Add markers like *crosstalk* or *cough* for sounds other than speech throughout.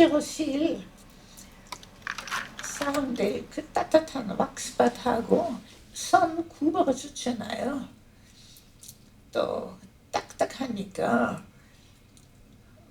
물리치료실 사람들 그 따뜻한 왁스바하고 선 굽어 주잖아요. 또 딱딱하니까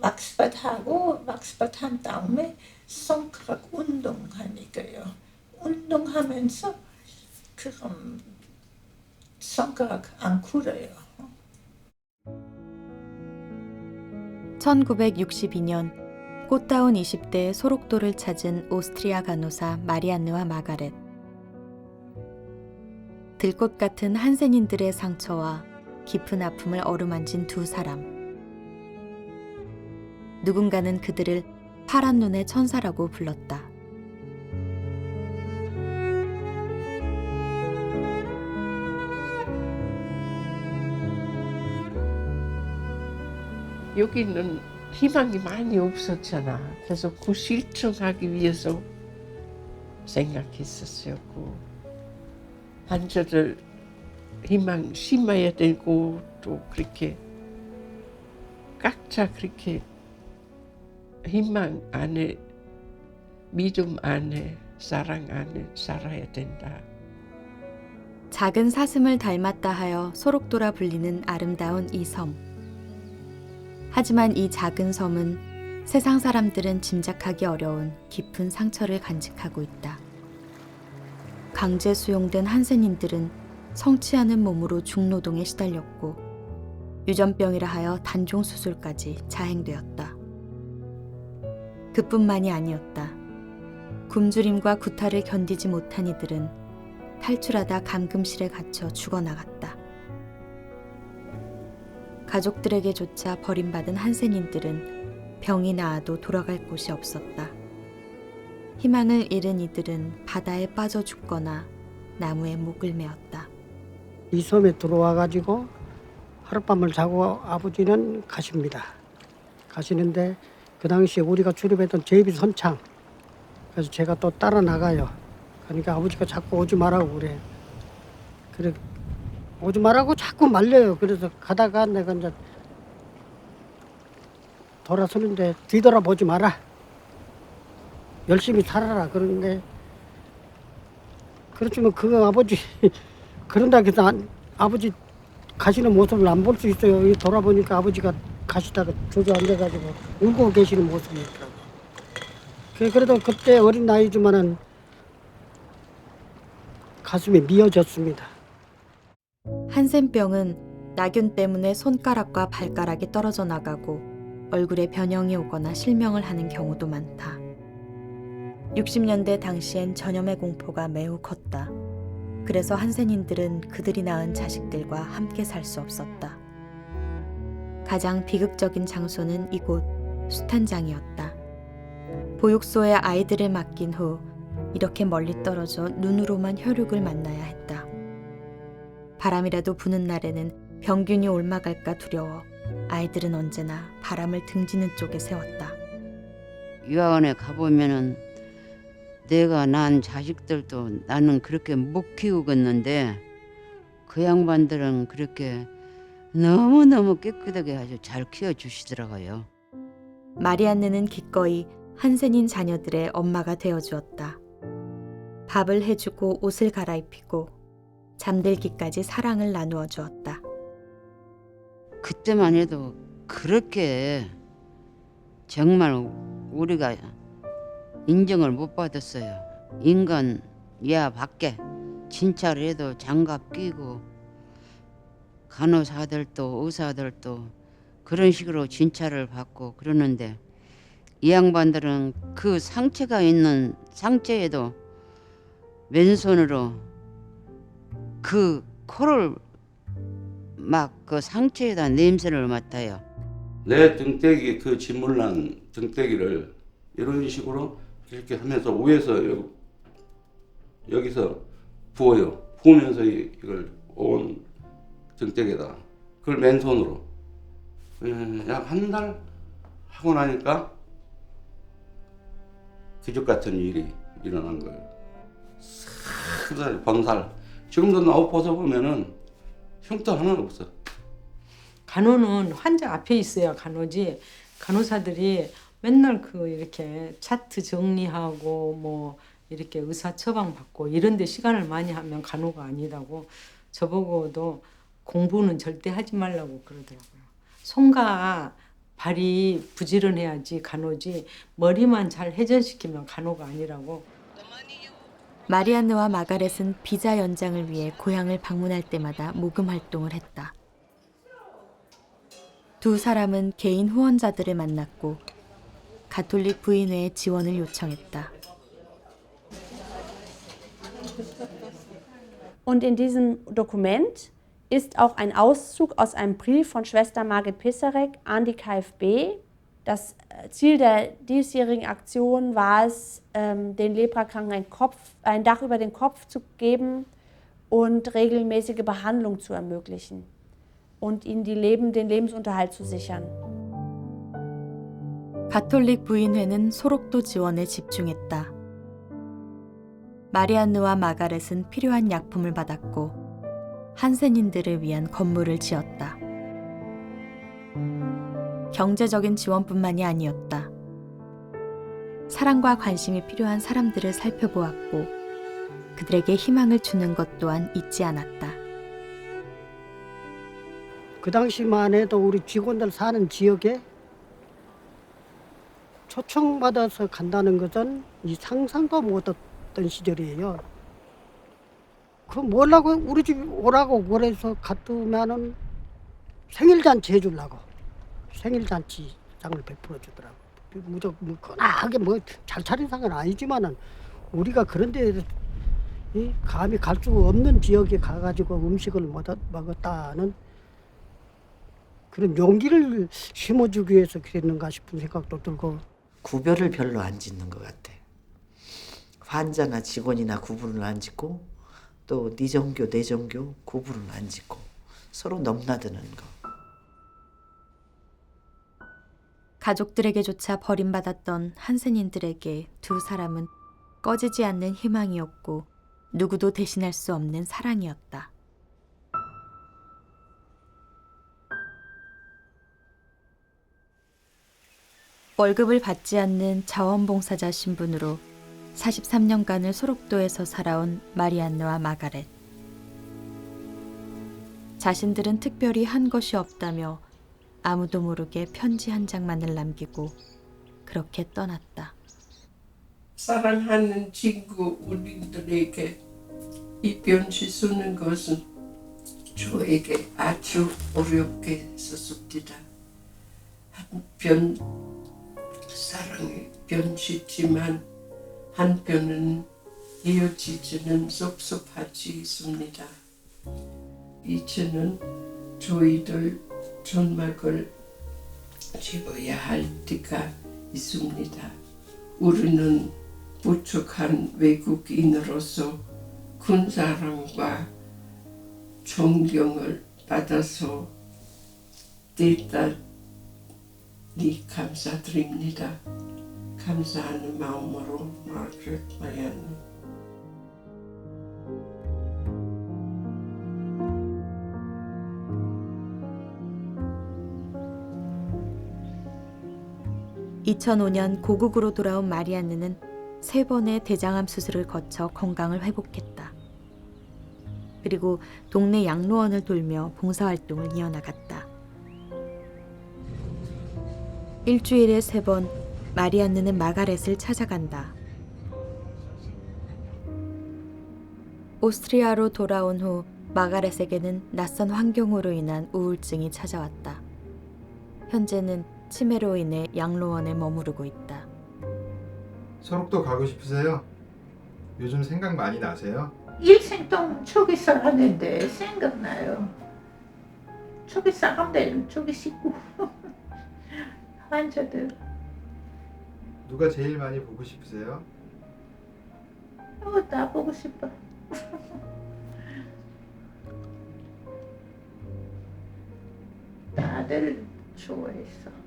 왁스바하고 왁스바 한 다음에 손가락 운동하니까요. 운동하면서 그럼 손가락 안 굴어요. 1962년 꽃다운 20대의 소록도를 찾은 오스트리아 간호사 마리안느와 마가렛. 들꽃 같은 한센인들의 상처와 깊은 아픔을 어루만진 두 사람. 누군가는 그들을 파란 눈의 천사라고 불렀다. 여기는 희망이 많이 없었잖아. 그래서 그 실천하기 위해서 생각했었어요. 그 환자들 희망 심어야 되고 또 그렇게 각자 그렇게 희망 안에 믿음 안에 사랑 안에 살아야 된다. 작은 사슴을 닮았다 하여 소록도라 불리는 아름다운 이 섬. 하지만 이 작은 섬은 세상 사람들은 짐작하기 어려운 깊은 상처를 간직하고 있다. 강제 수용된 한센인들은 성취하는 몸으로 중노동에 시달렸고 유전병이라 하여 단종 수술까지 자행되었다. 그뿐만이 아니었다. 굶주림과 구타를 견디지 못한 이들은 탈출하다 감금실에 갇혀 죽어나갔다. 가족들에게조차 버림받은 한센인들은 병이 나아도 돌아갈 곳이 없었다. 희망을 잃은 이들은 바다에 빠져 죽거나 나무에 목을 메었다. 이 섬에 들어와 가지고 하룻밤을 자고 아버지는 가십니다. 가시는데 그 당시에 우리가 출입했던 제비 선창 그래서 제가 또 따라 나가요. 그러니까 아버지가 자꾸 오지 말라고 그래. 그래 오지 말라고 자꾸 말려요. 그래서 가다가 내가 이제 돌아서는데 뒤돌아보지 마라. 열심히 살아라. 그러는데 그렇지만 그거 아버지 *laughs* 그런다 해서 안- 아버지 가시는 모습을 안 볼 수 있어요. 이 돌아보니까 아버지가 가시다가 주저앉아가지고 울고 계시는 모습이더라고요. 그- 그래도 그때 어린 나이지만은 가슴이 미어졌습니다. 한센병은 나균 때문에 손가락과 발가락이 떨어져 나가고 얼굴에 변형이 오거나 실명을 하는 경우도 많다. 60년대 당시엔 전염의 공포가 매우 컸다. 그래서 한센인들은 그들이 낳은 자식들과 함께 살 수 없었다. 가장 비극적인 장소는 이곳 수탄장이었다. 보육소에 아이들을 맡긴 후 이렇게 멀리 떨어져 눈으로만 혈육을 만나야 했다. 바람이라도 부는 날에는 병균이 옮아갈까 두려워 아이들은 언제나 바람을 등지는 쪽에 세웠다. 유아원에 가보면은 내가 낳은 자식들도 나는 그렇게 못 키우겠는데 그 양반들은 그렇게 너무너무 깨끗하게 아주 잘 키워주시더라고요. 마리안느는 기꺼이 한센인 자녀들의 엄마가 되어 주었다. 밥을 해주고 옷을 갈아입히고 잠들기까지 사랑을 나누어 주었다. 그때만 해도 그렇게 정말 우리가 인정을 못 받았어요. 인간 야 밖에 진찰을 해도 장갑 끼고 간호사들도 의사들도 그런 식으로 진찰을 받고 그러는데 이 양반들은 그 상처가 있는 상처에도 맨손으로 그 코를 막 그 상처에다 냄새를 맡아요. 내 등대기 그 짓물난 등대기를 이런 식으로 이렇게 하면서 위에서 여- 여기서 부어요. 부으면서 이- 이걸 온 등대기에다 그걸 맨손으로 약 한 달 하고 나니까 기적 같은 일이 일어난 거예요. 살, 번살. 지금도 나옷 벗어보면은 흉터 하나 없어. 간호는 환자 앞에 있어야 간호지 간호사들이 맨날 그 이렇게 차트 정리하고 뭐 이렇게 의사 처방 받고 이런 데 시간을 많이 하면 간호가 아니라고 저보고도 공부는 절대 하지 말라고 그러더라고요. 손과 발이 부지런해야지 간호지 머리만 잘 회전시키면 간호가 아니라고 마리안느와 마가렛은 비자 연장을 위해 고향을 방문할 때마다 모금 활동을 했다. 두 사람은 개인 후원자들을 만났고 가톨릭 부인회의 지원을 요청했다. Und in diesem Dokument ist auch ein Auszug aus einem Brief von Schwester Margit Pisarek an die KfB. Das äh, Ziel der diesjährigen Aktion war es, ähm, den Leprakranken ein, Kopf, ein Dach über den Kopf zu geben und regelmäßige Behandlung zu ermöglichen und ihnen die Leben, den Lebensunterhalt zu sichern. 가톨릭 부인회는 소록도 지원에 집중했다. 마리안느와 마가렛은 필요한 약품을 받았고 한센인들을 위한 건물을 지었다. 경제적인 지원뿐만이 아니었다. 사랑과 관심이 필요한 사람들을 살펴보았고 그들에게 희망을 주는 것 또한 잊지 않았다. 그 당시만 해도 우리 직원들 사는 지역에 초청받아서 간다는 것은 이 상상도 못했던 시절이에요. 그 뭐라고 우리 집 오라고 그래서 갔더면은 생일잔치 해주려고 생일잔치장을 베풀어 주더라고. 무조건 뭐 건하게 뭐 잘 차린 상은 아니지만은 우리가 그런데 이 감히 갈 수 없는 지역에 가가지고 음식을 먹었- 먹었다는 그런 용기를 심어주기 위해서 그랬는가 싶은 생각도 들고 구별을 별로 안 짓는 것 같아. 환자나 직원이나 구분을 안 짓고 또 네 종교 내 종교 구분을 안 짓고 서로 넘나드는 거. 가족들에게조차 버림받았던 한센인들에게 두 사람은 꺼지지 않는 희망이었고 누구도 대신할 수 없는 사랑이었다. 월급을 받지 않는 자원봉사자 신분으로 43년간을 소록도에서 살아온 마리안느와 마가렛. 자신들은 특별히 한 것이 없다며 아무도 모르게 편지 한 장만을 남기고 그렇게 떠났다. 사랑하는 친구 우리들에게 이 편지 쓰는 것은 저에게 아주 어렵게 썼습니다. 한편 사랑의 편지지만 한편은 이어지지는 섭섭하지 있습니다. 이제는 저희들 전막을 집어야 할 때가 있습니다. 우리는 부족한 외국인으로서 큰 사랑과 존경을 받아서 대단히 감사드립니다. 감사하는 마음으로 마르켓 마리안 (2005년) 고국으로 돌아온 마리안느는 세 번의 대장암 수술을 거쳐 건강을 회복했다. 그리고 동네 양로원을 돌며 봉사활동을 이어나갔다. 일주일에 세 번 마리안느는 마가렛을 찾아간다. 오스트리아로 돌아온 후 마가렛에게는 낯선 환경으로 인한 우울증이 찾아왔다. 현재는 치매로 인해 양로원에 머무르고 있다. 소록도 가고 싶으세요? 요즘 생각 많이 나세요? 일생 동안 저기서 하는데 생각나요. 저기 사람들 저기 식구 환자들 누가 제일 많이 보고 싶으세요? 어, 다 보고 싶어. *laughs* 다들 좋아했어.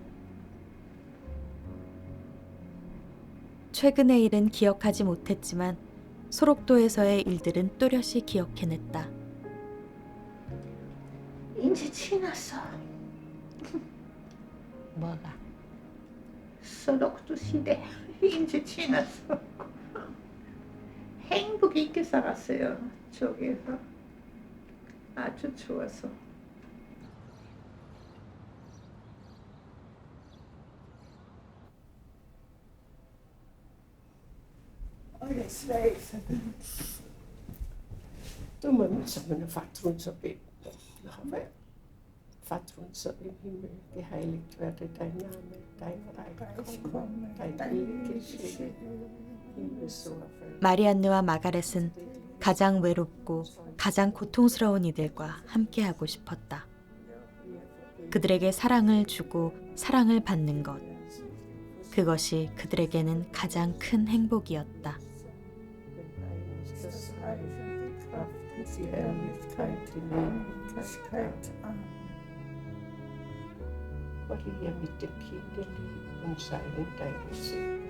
최근의 일은 기억하지 못했지만 소록도에서의 일들은 또렷이 기억해냈다. 이제 지났어. *laughs* 뭐가 소 오소독도 시대 이제 지났어. *laughs* 행복 있게 살았어요. 저기서 아주 좋았 어. Toen ons op in. Vader ons in Himmel, geheiligt werde dein Name, dein Reich komme, dein Wille geschehe. 마리안느와 마가렛은 가장 외롭고 가장 고통스러운 이들과 함께하고 싶었다. 그들에게 사랑을 주고 사랑을 받는 것. 그것이 그들에게는 가장 큰 행복이었다. Die Herrlichkeit in Ewigkeit. Maria mit dem Kinderlieb und sei in deinem Segen.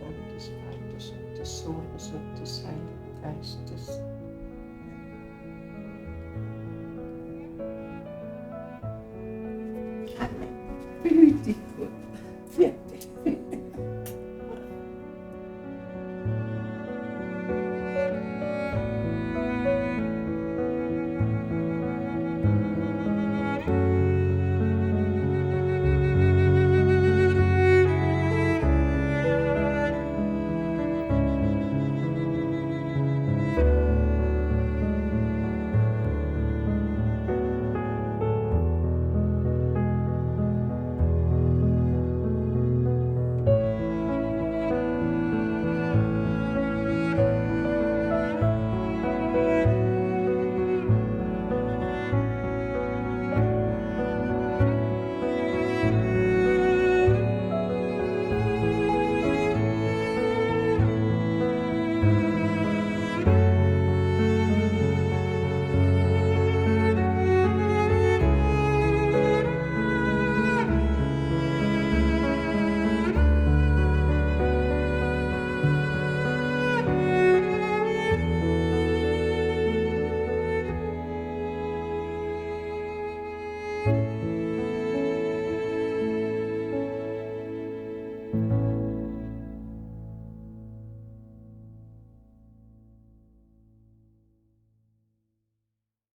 Namen des Vaters und des Sohnes und des Heiligen Geistes.